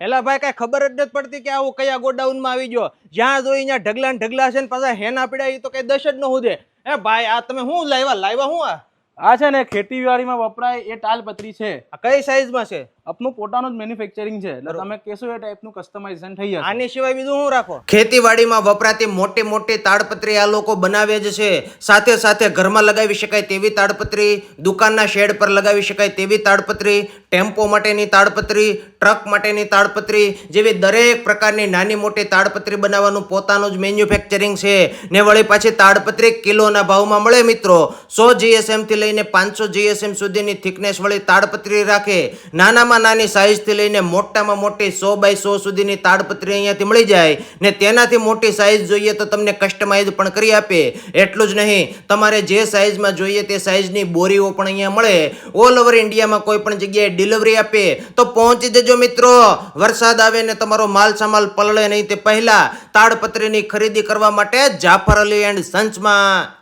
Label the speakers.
Speaker 1: એલા ભાઈ કઈ ખબર જ નથી પડતી કે આવું કયા ગોડાઉનમાં આવી ગયો. જ્યાં જોઈ ત્યાં ઢગલા ને ઢગલા છે ને પાછા હેના પીડા એ તો કઈ દશ જ ન હુદે એ ભાઈ આ તમે શું લાવ્યા? લાવ્યા શું આ?
Speaker 2: આ છે ને ખેતીવાડીમાં વપરાય એ તાલપત્રી છે.
Speaker 1: આ કઈ સાઈઝમાં છે?
Speaker 2: આપનું પોતાનું જ મેન્યુફેક્ચરિંગ છે. એટલે તમે કહેશો એ ટાઈપનું કસ્ટમાઇઝેશન થઈ જશે.
Speaker 1: આની સિવાય બીજું શું રાખો?
Speaker 3: ખેતીવાડીમાં વપરાતી મોટી મોટી તાડપત્રી આ લોકો બનાવે જ છે. સાથે સાથે ઘરમાં લગાવી શકાય તેવી તાડપત્રી દુકાનના શેડ પર લગાવી શકાય તેવી તાડપત્રી ટેમ્પો માટેની તાડપત્રી ટ્રક માટેની તાડપત્રી જેવી દરેક પ્રકારની નાની મોટી તાડપત્રી બનાવવાનું પોતાનું જ મેન્યુફેક્ચરિંગ છે. ને વળી પાછી તાડપત્રી કિલોના ભાવમાં મળે મિત્રો. સો જીએસએમથી લઈને પાંચસો જીએસએમ સુધીની થિકનેસ વળી તાડપત્રી રાખે. નાનામાં નાની સાઇઝથી લઈને મોટામાં મોટી સો બાય સો સુધીની તાડપત્રી અહીંયાથી મળી જાય ને તેનાથી મોટી સાઇઝ જોઈએ તો તમને કસ્ટમાઇઝ પણ કરી આપે. એટલું જ નહીં, તમારે જે સાઈઝમાં જોઈએ તે સાઇઝની બોરીઓ પણ અહીંયા મળે. ઓલ ઓવર ઇન્ડિયામાં કોઈ પણ જગ્યાએ ડિલિવરી આપે તો પહોંચી જજો મિત્રો. વરસાદ આવે ને તમારો માલ સામાલ પલળે નહીં તે પહેલાં તાડપત્રીની ખરીદી કરવા માટે જાફર અલી એન્ડ સન્સમાં